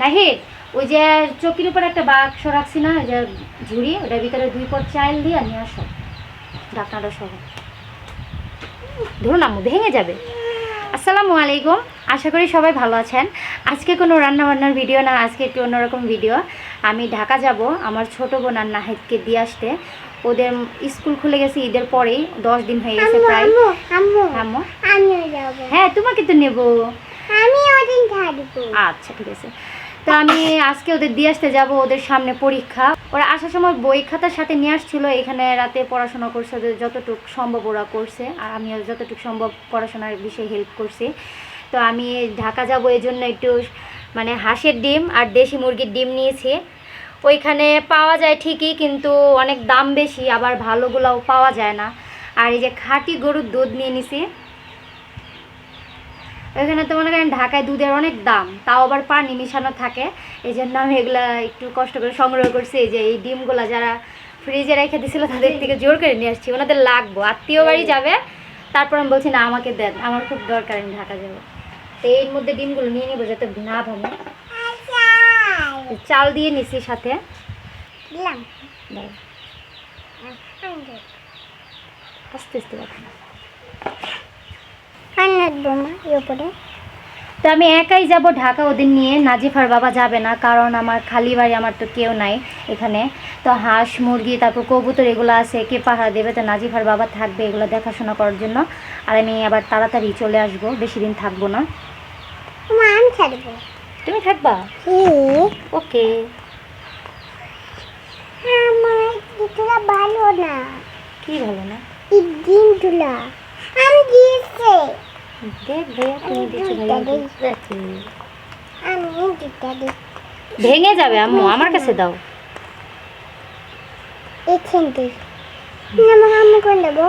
নাহি ওই যে চকির উপর একটা বাক্স রাখছি না যে ঝুড়ি ওটার ভিতরে দুই পট চাইল দিয়ে নিয়ে আসো ঢাকনাটা সহ। ধরুন আম্মু ভেঙে যাবে। আসসালামু আলাইকুম আশা করি সবাই ভালো আছেন। আজকে কোনো রান্না বান্নার ভিডিও না আজকে একটু অন্যরকম ভিডিও। আমি ঢাকা যাব আমার ছোট বোন আর নাহিদকে দিয়ে আসতে। ওদের স্কুল খুলে গেছে ঈদের পরেই দশ দিন হয়ে গেছে প্রায়। আম্মু হ্যাঁ তোমাকে তো নেব। আমি আচ্ছা ঠিক আছে। তো আমি আজকে ওদের দিয়ে আসতে যাব, ওদের সামনে পরীক্ষা। ওরা আসার সময় বই খাতার সাথে নিয়ে আসছিল, এখানে রাতে পড়াশোনা করছে, ওদের যতটুকু সম্ভব ওরা করছে, আর আমিও যতটুকু সম্ভব পড়াশোনার বিষয়ে হেল্প করছি। তো আমি ঢাকা যাব এই জন্য একটু মানে হাঁসের ডিম আর দেশি মুরগির ডিম নিয়েছি। ওইখানে পাওয়া যায় ঠিকই, কিন্তু অনেক দাম বেশি, আবার ভালোগুলোও পাওয়া যায় না। আর এই যে খাঁটি গরুর দুধ নিয়ে নিছি। এখানে তো মনে করেন ঢাকায় দুধের অনেক দাম তাও আবার পানি মিশানো থাকে। এই জন্য আমি এগুলা একটু কষ্ট করে সংগ্রহ করছি। এই যে এই ডিমগুলা যারা ফ্রিজে রেখে দিছিল তাদের থেকে জোর করে নিয়ে আসছি। ওনাদের লাগবো আত্মীয় বাড়ি যাবে তারপর আমি বলছি না আমাকে দেন আমার খুব দরকার আমি ঢাকা যাব। তো এর মধ্যে ডিমগুলো নিয়ে নিবো যাতে না ভাঙে চাল দিয়ে নিছি সাথে। দিলাম। আস্তে আস্তে এর উপরে তো আমি একাই যাব ঢাকা ওদের নিয়ে। নাজিফার বাবা যাবে না কারণ আমার খালি বাড়ি আমার তো কেউ নাই এখানে। তো হাঁস মুরগি তারপর কবুতর এগুলো আছে কে পাহারা দেবে? তো নাজিফার বাবা থাকবে এগুলো দেখাশোনা করার জন্য। আর আমি আবার তাড়াতাড়ি চলে আসব বেশি দিন থাকব না। আমি ছাড়বো। তুমি থাকবা? ওকে। আমার ভালো না। কি ভালো না? আমি দিয়েছে। দেখ ভাইয়া তুমি দিচ্ছ ভাইয়া আমি দিতে ভেঙে যাবে আম্মু আমার কাছে দাও। এখান থেকে। আমার আম্মু করে দেবো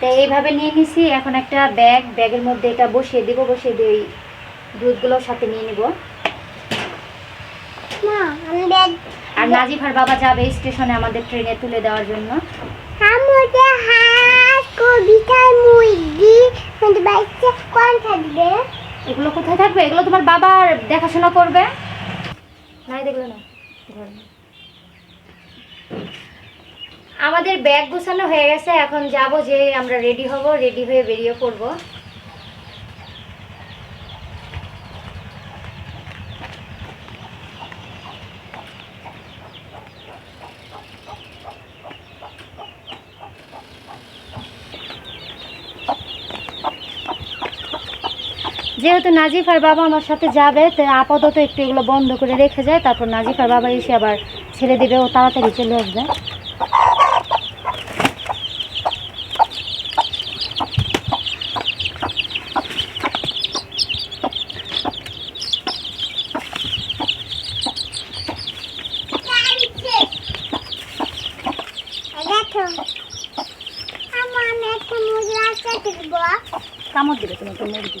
তো এইভাবে নিয়ে নিছি এখন একটা ব্যাগ ব্যাগের মধ্যে এটা বসিয়ে দিব বসিয়ে দিয়ে ওই দুধগুলোর সাথে নিয়ে নিব। আর নাজিফার বাবা যাবে স্টেশনে আমাদের ট্রেনে তুলে দেওয়ার জন্য। এগুলো কোথায় থাকবে? এগুলো তোমার বাবা দেখাশোনা করবে। নাই দেখল না না। আমাদের ব্যাগ গোছানো হয়ে গেছে এখন যাব যে আমরা রেডি হব রেডি হয়ে বেরিয়ে পড়ব। যেহেতু নাজিফার বাবা আমার সাথে যাবে তো আপাতত একটু এগুলো বন্ধ করে রেখে যায় তারপর নাজিফার বাবা এসে আবার ছেড়ে দেবে ও তাড়াতাড়ি চলে আসবে। কামড় দেবে তুমি তো মুরগি।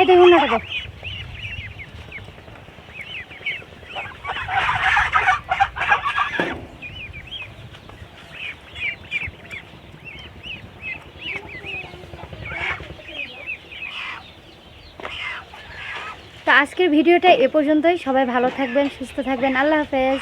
নাই দেখুন না দেবো তো আজকের ভিডিওটা এ পর্যন্তই। সবাই ভালো থাকবেন, সুস্থ থাকবেন। আল্লাহ হাফেজ।